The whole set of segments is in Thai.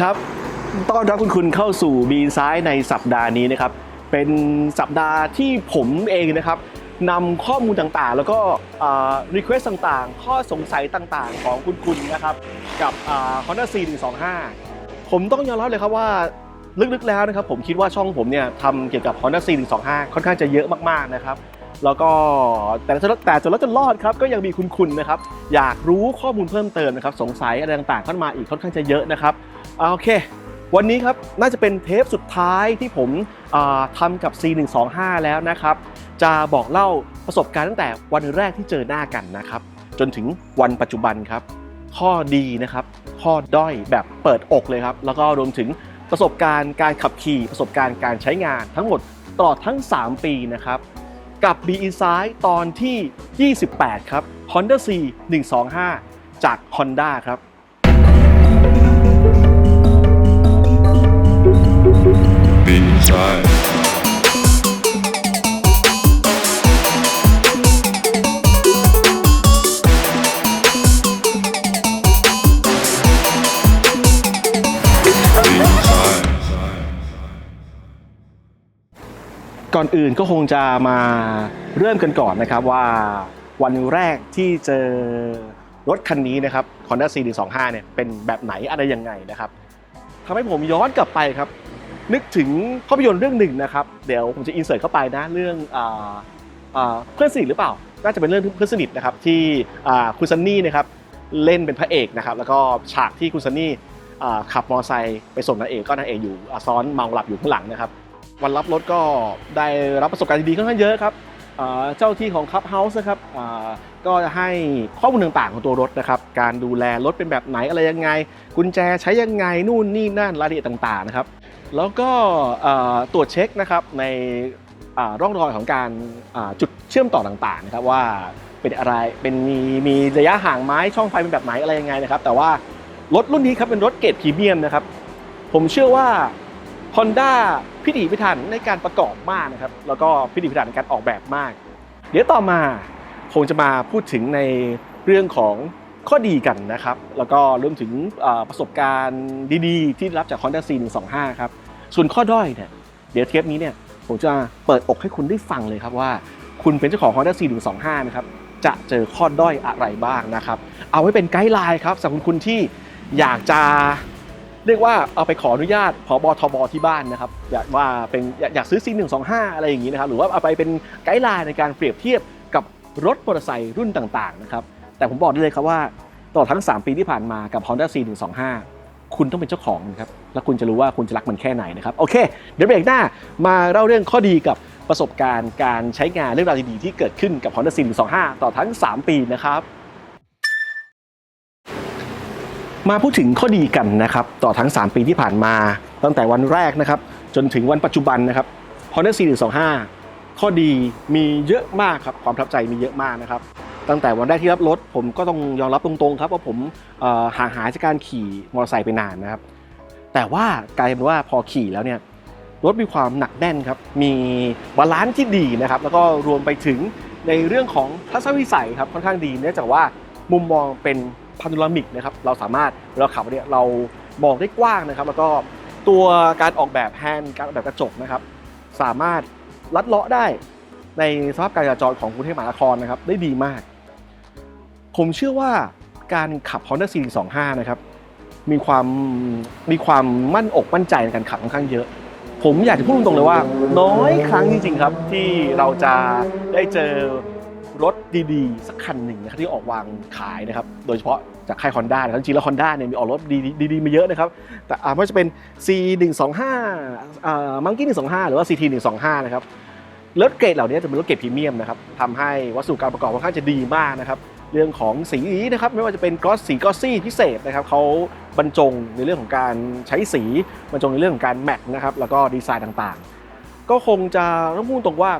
ครับ ต้อนรับคุณคุณเข้าสู่บีซ้ายในสัปดาห์นี้นะครับ เป็นสัปดาห์ที่ผมเองนะครับนำข้อมูลต่างๆ แล้วก็รีเควสต่างๆ ข้อสงสัยต่างๆ ของคุณคุณนะครับ กับอ่า Honda C125 ผมต้องยอมรับเลยครับว่าลึกๆแล้วนะครับผมคิดว่าช่องผมเนี่ยทำเกี่ยวกับ Honda C125 ค่อนข้างจะเยอะมากๆนะครับ แล้วก็แต่จนแต่จนแล้วจนรอดครับก็ยังมีคุณคุณนะครับ อยากรู้ข้อมูลเพิ่มเติมนะครับ สงสัยอะไรต่างๆเข้ามาอีกค่อนข้างจะเยอะนะครับโอเค วันนี้ครับน่าจะเป็นเทปสุดท้ายที่ผมอ่าทำกับ C125 แล้วนะครับ จะบอกเล่าประสบการณ์ตั้งแต่วันแรกที่เจอหน้ากันนะครับ จนถึงวันปัจจุบันครับ ข้อดีนะครับ ข้อด้อยแบบเปิดอกเลยครับ แล้วก็รวมถึงประสบการณ์การขับขี่ประสบการณ์การใช้งานทั้งหมดตลอดทั้ง 3 ปีนะครับ กับ b e s i d e ตอนที่ 28 ครับ Honda C 125 จาก Honda ครับสาย ก่อนอื่นก็คงจะมาเริ่มกันก่อนนะครับว่าวันแรกที่เจอรถคันนี้นะครับ Honda C125 เนี่ยเป็นแบบไหนอะไรยังไงนะครับทำให้ผมย้อนกลับไปครับ นึกถึงภาพยนตร์เรื่องหนึ่งนะครับ เดี๋ยวผมจะอินเสิร์ตเข้าไปนะเรื่องเพื่อนสนิทหรือเปล่า น่าจะเป็นเรื่องเพื่อนสนิทนะครับที่คุณซันนี่นะครับเล่นเป็นพระเอกนะครับ แล้วก็ฉากที่คุณซันนี่ขับมอเตอร์ไซค์ไปส่งนางเอกก็นางเอกอยู่ซ้อนเมาหลับอยู่ข้างหลังนะครับ วันรับรถก็ได้รับประสบการณ์ดีๆค่อนข้างเยอะครับเจ้าที่ของคับเฮาส์นะครับก็จะให้ข้อมูลต่างๆของตัวรถนะครับ การดูแลรถเป็นแบบไหนอะไรยังไง กุญแจใช้ยังไงนู่นนี่นั่นรายละเอียดต่างๆนะครับ แล้วก็ตรวจเช็คนะครับในร่องรอยของการจุดเชื่อมต่อต่างๆนะครับว่าเป็นอะไรเป็นมีมีระยะห่างไหม้ช่องไฟเป็นแบบไหนอะไรยังไงนะครับ แต่ว่ารถรุ่นนี้ครับเป็นรถเกรดพรีเมียมนะครับ ผมเชื่อว่า Honda พิถีพิถันในการประกอบมากนะครับ แล้วก็พิถีพิถันในการออกแบบมาก เดี๋ยวต่อมาคงจะมาพูดถึงในเรื่องของข้อดีกันนะครับ แล้วก็รวมถึงประสบการณ์ดีๆ ที่รับจาก Honda C125 ครับ ส่วนข้อด้อยเนี่ยเดี๋ยวเทปนี้เนี่ยผมจะเปิดอกให้คุณได้ฟังเลยครับว่า คุณเป็นเจ้าของ Honda C125 นะครับจะเจอข้อด้อยอะไรบ้างนะครับ เอาไว้เป็นไกด์ไลน์ครับสำหรับคุณที่อยากจะ เรียกว่าเอาไปขออนุญาตผบทบที่บ้านนะครับอยากว่าเป็นอยากอยากซื้อ C125 อะไรอย่างนี้นะครับหรือว่าเอาไปเป็นไกด์ไลน์ในการเปรียบเทียบกับรถมอเตอร์ไซค์รุ่นต่างๆนะครับแต่ผมบอกได้เลยครับว่าตลอดทั้ง 3 ปีที่ผ่านมากับ Honda C125 คุณต้องเป็นเจ้าของครับแล้วคุณจะรู้ว่าคุณจะรักมันแค่ไหนนะครับโอเค เดี๋ยวเบรกหน้ามาเล่าเรื่องข้อดีกับประสบการณ์การใช้งานเรื่องราวดีๆที่เกิดขึ้นกับ Honda C125 ต่อทั้ง 3 ปีนะครับ มาพูดถึงข้อดีกันนะครับต่อทั้ง 3 ปีที่ผ่านมา ตั้งแต่วันแรกนะครับ จนถึงวันปัจจุบันนะครับ Honda C125 ข้อดีมีเยอะมากครับความประทับใจมีเยอะมากนะครับตั้งแต่วันแรกที่รับรถผมก็ต้องยอมรับตรงๆครับว่าผมห่างหายจากการขี่มอเตอร์ไซค์ไปนานนะครับ แต่ว่ากลายเป็นว่าพอขี่แล้วเนี่ยรถมีความหนักแน่นครับ มีบาลานซ์ที่ดีนะครับ แล้วก็รวมไปถึงในเรื่องของทัศนวิสัยครับค่อนข้างดีเนื่องจากว่ามุมมองเป็น พาโนรามิกนะครับเราสามารถเวลาขับเนี่ยเรามองได้กว้างนะครับ แล้วก็ตัวการออกแบบแฮนด์การออกแบบกระจกนะครับสามารถลัดเลาะได้ในสภาพการจราจรของกรุงเทพมหานครนะครับได้ดีมาก ผมเชื่อว่าการขับ Honda C25 นะครับมีความมีความมั่นอกมั่นใจในการขับค่อนข้างเยอะ ผมอยากจะพูดตรงๆเลยว่า น้อยครั้งจริงๆครับที่เราจะได้เจอ รถดีๆ สักคันหนึ่งนะครับที่ออกวางขายนะครับ โดยเฉพาะจากค่าย Honda นะครับจริงๆแล้ว Honda เนี่ยมีออกรถดีๆๆมาเยอะนะครับ แต่ไม่ว่าจะเป็น C125 อ่า Monkey 125 หรือว่า CT 125 นะครับรถเกรดเหล่านี้จะเป็นรถเกรดพรีเมียมนะครับทำให้วัสดุการประกอบค่อนข้างจะดีมากนะครับเรื่องของสีนะครับไม่ว่าจะเป็นกอสสีกอสซี่พิเศษนะครับเขาบรรจงในเรื่องของการใช้สีบรรจงในเรื่องของการแมทนะครับแล้วก็ดีไซน์ต่างๆ ก็คงจะต้องพูดตรงว่า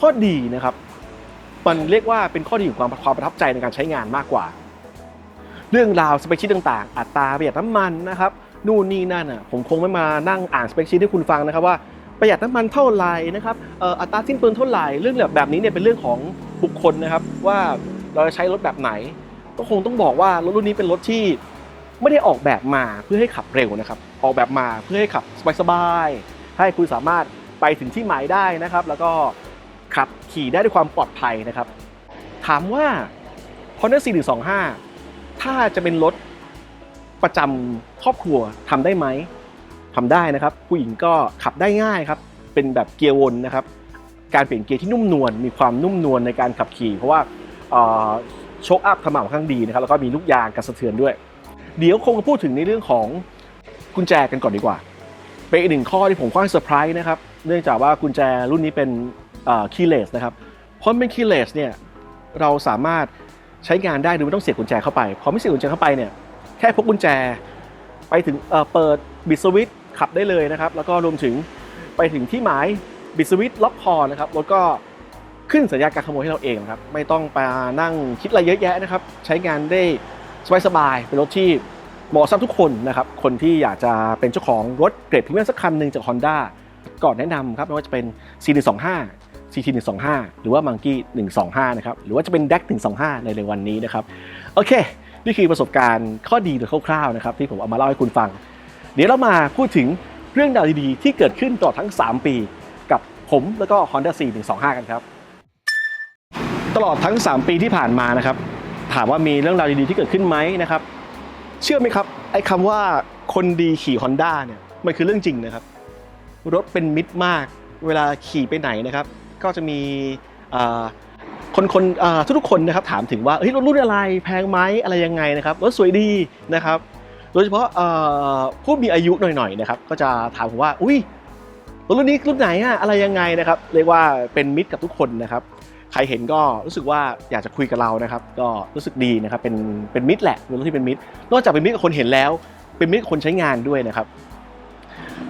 ข้อดีนะครับ มันเรียกว่าเป็นข้อดีของความความประทับใจในการใช้งานมากกว่า เรื่องราวสเปคชีตต่างๆ อัตราประหยัดน้ำมันนะครับนู่นนี่นั่นอะผมคงไม่มานั่งอ่านสเปคชีตให้คุณฟังนะครับว่าประหยัดน้ำมันเท่าไหร่นะครับอ,อัตราสิ้นเปลืองเท่าไหร่เรื่องแบบแบบนี้เนี่ยเป็นเรื่องของบุคคลนะครับว่าเราจะใช้รถแบบไหน ก็คงต้องบอกว่ารถรุ่นนี้เป็นรถที่ไม่ได้ออกแบบมาเพื่อให้ขับเร็วนะครับออกแบบมาเพื่อให้ขับสบายๆให้คุณสามารถไปถึงที่หมายได้นะครับ แล้วก็ ขับขี่ได้ด้วยความปลอดภัยนะครับ ถามว่า Honda C125 ถ้าจะเป็นรถประจำครอบครัวทำได้ไหมทำได้นะครับ ผู้หญิงก็ขับได้ง่ายครับ เป็นแบบเกียร์วนนะครับ การเปลี่ยนเกียร์ที่นุ่มนวลมีความนุ่มนวลในการขับขี่ เพราะว่าโชคอัพขมับค่อนข้างดีนะครับแล้วก็มีลูกยางกันสะเทือนด้วย เดี๋ยวคงจะพูดถึงในเรื่องของกุญแจกันก่อนดีกว่า เป็นอีกหนึ่งข้อที่ผมค่อนข้างเซอร์ไพรส์นะครับ เนื่องจากว่ากุญแจรุ่นนี้เป็น คีย์เลสนะครับเพราะเป็นคีย์เลสเนี่ยเราสามารถใช้งานได้โดยไม่ต้องเสียบกุญแจเข้าไปพอไม่เสียบกุญแจเข้าไปเนี่ยแค่พกกุญแจ ไปถึงเปิดบิดสวิตขับได้เลยนะครับ แล้วก็รวมถึงไปถึงที่หมายบิดสวิตล็อกคอนะครับแล้วก็ขึ้นสัญญาการขโมยให้เราเองนะครับไม่ต้องไปนั่งคิดอะไรเยอะแยะนะครับ ใช้งานได้สบายๆเป็นรถที่เหมาะสำหรับทุกคนนะครับ คนที่อยากจะเป็นเจ้าของรถเกรดพรีเมียมสักคันหนึ่งจาก Honda ก่อนแนะนำครับไม่ว่าจะเป็น C125 CT 125หรือว่า Monkey 125นะครับหรือว่าจะเป็น DEC 125ในเร็ววันนี้นะครับโอเค นี่คือประสบการณ์ข้อดีโดยคร่าวๆนะครับที่ผมเอามาเล่าให้คุณฟัง เดี๋ยวเรามาพูดถึงเรื่องราวดีๆ ที่เกิดขึ้นตลอดทั้ง 3 ปีกับผมแล้วก็ Honda C125 กันครับ ตลอดทั้ง 3 ปีที่ผ่านมานะครับถามว่ามีเรื่องราวดีๆที่เกิดขึ้นไหมนะครับ เชื่อไหมครับไอ้คำว่าคนดีขี่ Honda เนี่ยมันคือเรื่องจริงนะครับ รถเป็นมิตรมาก เวลาขี่ไปไหนนะครับ ก็จะมีคนคนทุกๆคนนะครับถามถึงว่าเฮ้ยรถรุ่นอะไรแพงไหมอะไรยังไงนะครับรถสวยดีนะครับ โดยเฉพาะผู้มีอายุหน่อยๆนะครับก็จะถามผมว่าอุ้ยรถรุ่นนี้รุ่นไหนอะอะไรยังไงนะครับ เรียกว่าเป็นมิตรกับทุกคนนะครับใครเห็นก็รู้สึกว่าอยากจะคุยกับเรานะครับ ก็รู้สึกดีนะครับเป็นเป็นมิตรแหละเป็นรถที่เป็นมิตร นอกจากเป็นมิตรกับคนเห็นแล้ว เป็นมิตรกับคนใช้งานด้วยนะครับ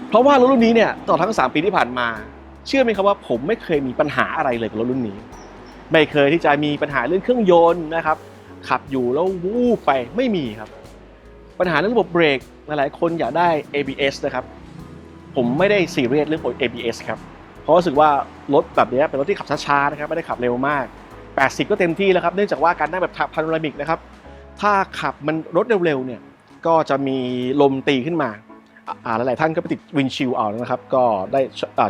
เพราะว่ารถรุ่นนี้เนี่ยตลอดทั้ง 3 ปีที่ผ่านมา เชื่อไหมครับว่าผมไม่เคยมีปัญหาอะไรเลยกับรถรุ่นนี้ ไม่เคยที่จะมีปัญหาเรื่องเครื่องยนต์นะครับ ขับอยู่แล้ววูบไปไม่มีครับ ปัญหาเรื่องระบบเบรกหลายๆคนอยากได้ ABS นะครับ ผมไม่ได้ซีเรียสเรื่อง ABS ครับ เพราะรู้สึกว่ารถแบบนี้เป็นรถที่ขับช้าๆนะครับไม่ได้ขับเร็วมาก 80 ก็เต็มที่แล้วครับเนื่องจากว่าการนั่งแบบพาโนรามิกนะครับถ้าขับมันรถเร็วๆเนี่ยก็จะมีลมตีขึ้นมาอ่า หลายๆท่านก็ไปติดวินชิลเอานะครับก็ได้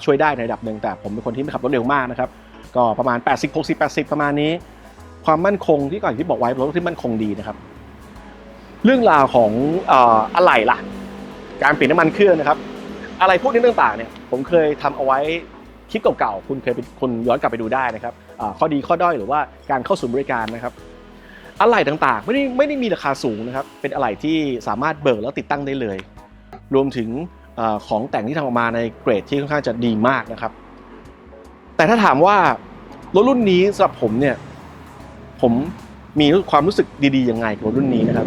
ช่วยได้ในระดับหนึ่งแต่ผมเป็นคนที่ไม่ขับรถเร็วมากนะครับก็ประมาณ 80 60 80 ประมาณนี้ ความมั่นคงที่ก่อนที่บอกไว้เป็นรถที่มั่นคงดีนะครับ เรื่องราวของอะไหล่ล่ะ การเปลี่ยนน้ำมันเครื่องนะครับ อะไรพวกนี้ต่างๆเนี่ยผมเคยทำเอาไว้คลิปเก่าๆคุณเคยเป็นคนย้อนกลับไปดูได้นะครับข้อดีข้อด้อยหรือว่าการเข้าศูนย์บริการนะครับอะไหล่ต่างๆ ไม่ได้ไม่ได้มีราคาสูงนะครับ เป็นอะไหล่ที่สามารถเบิกแล้วติดตั้งได้เลย รวมถึงอของแต่งที่ทำออกมาในเกรดที่ค่อนข้างจะดีมากนะครับ แต่ถ้าถามว่ารถรุ่นนี้สำหรับผมเนี่ยผมมีความรู้สึกดีๆยังไงกับรถรุ่นนี้นะครับ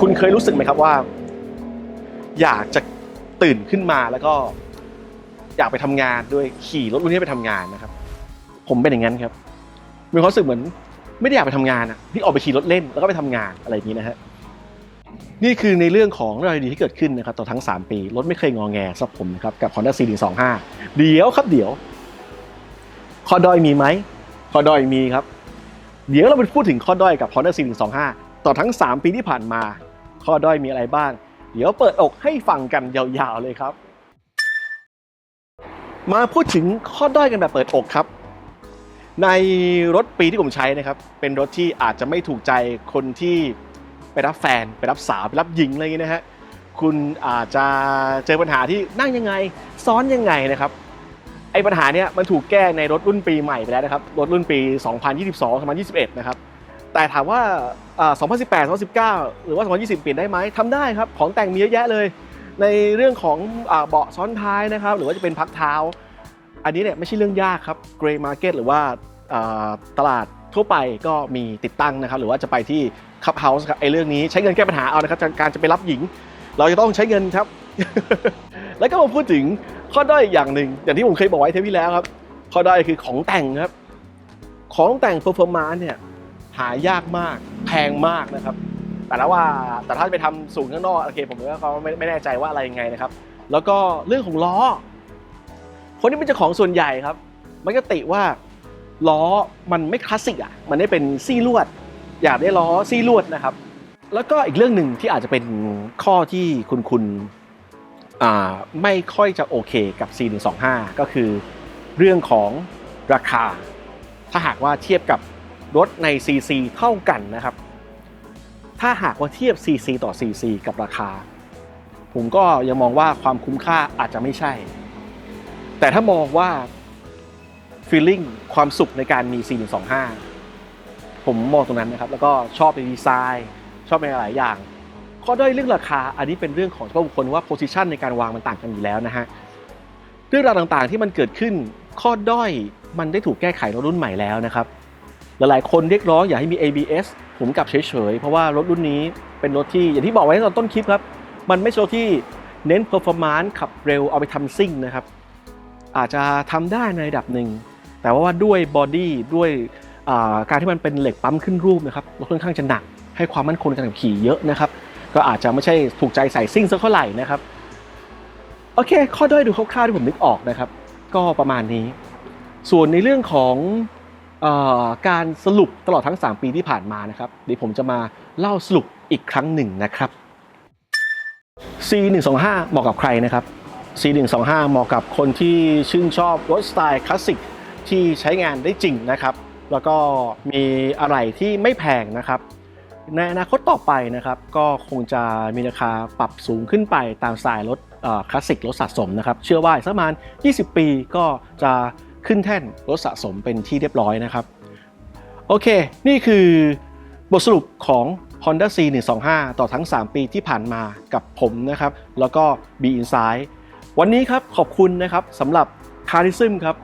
คุณเคยรู้สึกไหมครับว่า อยากจะตื่นขึ้นมาแล้วก็อยากไปทำงานด้วยขี่รถรุ่นนี้ไปทำงานนะครับ ผมเป็นอย่างนั้นครับมีความรู้สึกเหมือน ไม่ได้อยากไปทำงานอะที่ออกไปขี่รถเล่นแล้วก็ไปทำงานอะไรอย่างนี้นะฮะ นี่คือในเรื่องของเรื่องราวดีที่เกิดขึ้นนะครับต่อทั้ง 3 ปี รถไม่เคยงอแงสับผมนะครับกับ Honda c 1 2 5เดี๋ยวครับเดี๋ยวข้อด้อยมีไหมข้อด้อยมีครับ เดี๋ยวเราไปพูดถึงข้อด้อยกับ Honda c 1 2 5ต่อทั้ง 3 ปีที่ผ่านมา ข้อด้อยมีอะไรบ้าง เดี๋ยวเปิดอกให้ฟังกันยาวๆเลยครับ มาพูดถึงข้อด้อยกันแบบเปิดอกครับ ในรถปีที่ผมใช้นะครับเป็นรถที่อาจจะไม่ถูกใจคนที่ ไปรับแฟน ไปรับสาว ไปรับหญิงอะไรอย่างนี้นะฮะ คุณอาจจะเจอปัญหาที่นั่งยังไง ซ้อนยังไงนะครับ ไอ้ปัญหาเนี้ยมันถูกแก้ในรถรุ่นปีใหม่ไปแล้วนะครับ รถรุ่นปี 2022 2021 นะครับ แต่ถามว่าอ่า2018 2019 หรือว่า 2020 เปลี่ยนได้ไหมทำได้ครับ ของแต่งมีเยอะแยะเลย ในเรื่องของเบาะซ้อนท้ายนะครับ หรือว่าจะเป็นพักเท้า อันนี้เนี่ยไม่ใช่เรื่องยากครับ Gray Market หรือว่าตลาด ทั่วไปก็มีติดตั้งนะครับหรือว่าจะไปที่ Cup House ครับไอ้เรื่องนี้ใช้เงินแก้ปัญหาเอานะครับการจะไปรับหญิง เราจะต้องใช้เงินครับ แล้วก็มาพูดถึงข้อด้อยอีกอย่างหนึ่งอย่างที่ผมเคยบอกไว้เทปที่แล้วครับ ข้อด้อยคือของแต่งครับ ของแต่ง performance เนี่ยหายากมากแพงมากนะครับ แต่ละว่าแต่ถ้าไปทำสูงข้างนอกโอเคผมก็ไม่ไม่แน่ใจว่าอะไรยังไงนะครับ แล้วก็เรื่องของล้อ คนที่เป็นเจ้าของส่วนใหญ่ครับ มันก็ติว่า ล้อมันไม่คลาสสิกอะมันได้เป็นซี่ลวด อยากได้ล้อซี่ลวดนะครับ แล้วก็อีกเรื่องหนึ่งที่อาจจะเป็นข้อที่คุณคุณอ่าไม่ค่อยจะโอเคกับ C125 ก็คือเรื่องของราคา ถ้าหากว่าเทียบกับรถใน CC เท่ากันนะครับ ถ้าหากว่าเทียบ CC ต่อ CC กับราคา ผมก็ยังมองว่าความคุ้มค่าอาจจะไม่ใช่ แต่ถ้ามองว่า feeling ความสุขในการมี C125 ผมมองตรงนั้นนะครับ แล้วก็ชอบในดีไซน์ ชอบในหลายอย่าง ข้อด้อยเรื่องราคา อันนี้เป็นเรื่องของเฉพาะบุคคลว่า position ในการวางมันต่างกันอยู่แล้วนะฮะ เรื่องราวต่างๆที่มันเกิดขึ้น ข้อด้อยมันได้ถูกแก้ไขในรุ่นใหม่แล้วนะครับ หลายๆ คนเรียกร้องอยากให้มี ABS ผมกลับเฉยๆ เพราะว่ารถรุ่นนี้เป็นรถที่อย่างที่บอกไว้ตอนต้นคลิปครับ มันไม่ใช่รถที่เน้น performance ขับเร็วเอาไปทำซิ่งนะครับ อาจจะทำได้ในระดับหนึ่ง แต่ว่าด้วยบอดี้ด้วยการที่มันเป็นเหล็กปั๊มขึ้นรูปนะครับรถค่อนข้างจะหนักให้ความมั่นคงในการขับขี่เยอะนะครับก็อาจจะไม่ใช่ถูกใจใส่ซิ่งสักเท่าไหร่นะครับโอเค ข้อด้อยดูคร่าวๆที่ผมนึกออกนะครับ ก็ประมาณนี้ ส่วนในเรื่องของอการสรุปตลอดทั้ง 3 ปีที่ผ่านมานะครับเดี๋ยวผมจะมาเล่าสรุปอีกครั้งหนึ่งนะครับ C125 เหมาะกับใครนะครับ C125 เหมาะกับคนที่ชื่นชอบรถสไตล์คลาสสิก ที่ใช้งานได้จริงนะครับ แล้วก็มีอะไรที่ไม่แพงนะครับในอนาคตต่อไปนะครับก็คงจะมีราคาปรับสูงขึ้นไปตามสไตล์รถคลาสสิกรถสะสมนะครับ เชื่อว่าอีกสักประมาณ 20 ปีก็จะขึ้นแท่นรถสะสมเป็นที่เรียบร้อยนะครับ โอเค นี่คือบทสรุปของ Honda C125 ต่อทั้ง 3 ปีที่ผ่านมากับผมนะครับ แล้วก็ B Inside วันนี้ครับขอบคุณนะครับสำหรับ c a r i s m ครับ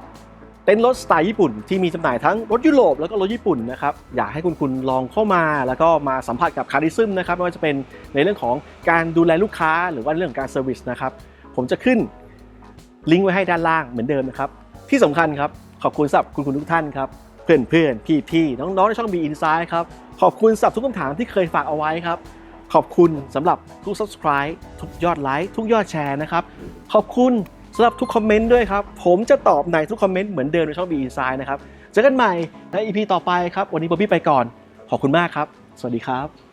เต็นท์รถสไตล์ญี่ปุ่นที่มีจำหน่ายทั้งรถยุโรปแล้วก็รถญี่ปุ่นนะครับ อยากให้คุณคุณลองเข้ามา แล้วก็มาสัมผัสกับคาริซึมนะครับไม่ว่าจะเป็นในเรื่องของการดูแลลูกค้าหรือว่าเรื่องการเซอร์วิสนะครับ ผมจะขึ้นลิงก์ไว้ให้ด้านล่างเหมือนเดิมนะครับ ที่สำคัญครับ ขอบคุณสำหรับคุณคุณทุกท่านครับ เพื่อนเพื่อนพี่พี่น้องๆในช่อง B Inside ครับ ขอบคุณสำหรับทุกคำถามที่เคยฝากเอาไว้ครับ ขอบคุณสำหรับทุก subscribe ทุกยอดไลค์ทุกยอดแชร์นะครับขอบคุณ สำหรับทุกคอมเมนต์ด้วยครับ ผมจะตอบในทุกคอมเมนต์เหมือนเดิมในช่อง B Inside นะครับ เจอกันใหม่ใน EP ต่อไปครับ วันนี้บ๊อบบี้ไปก่อน ขอบคุณมากครับ สวัสดีครับ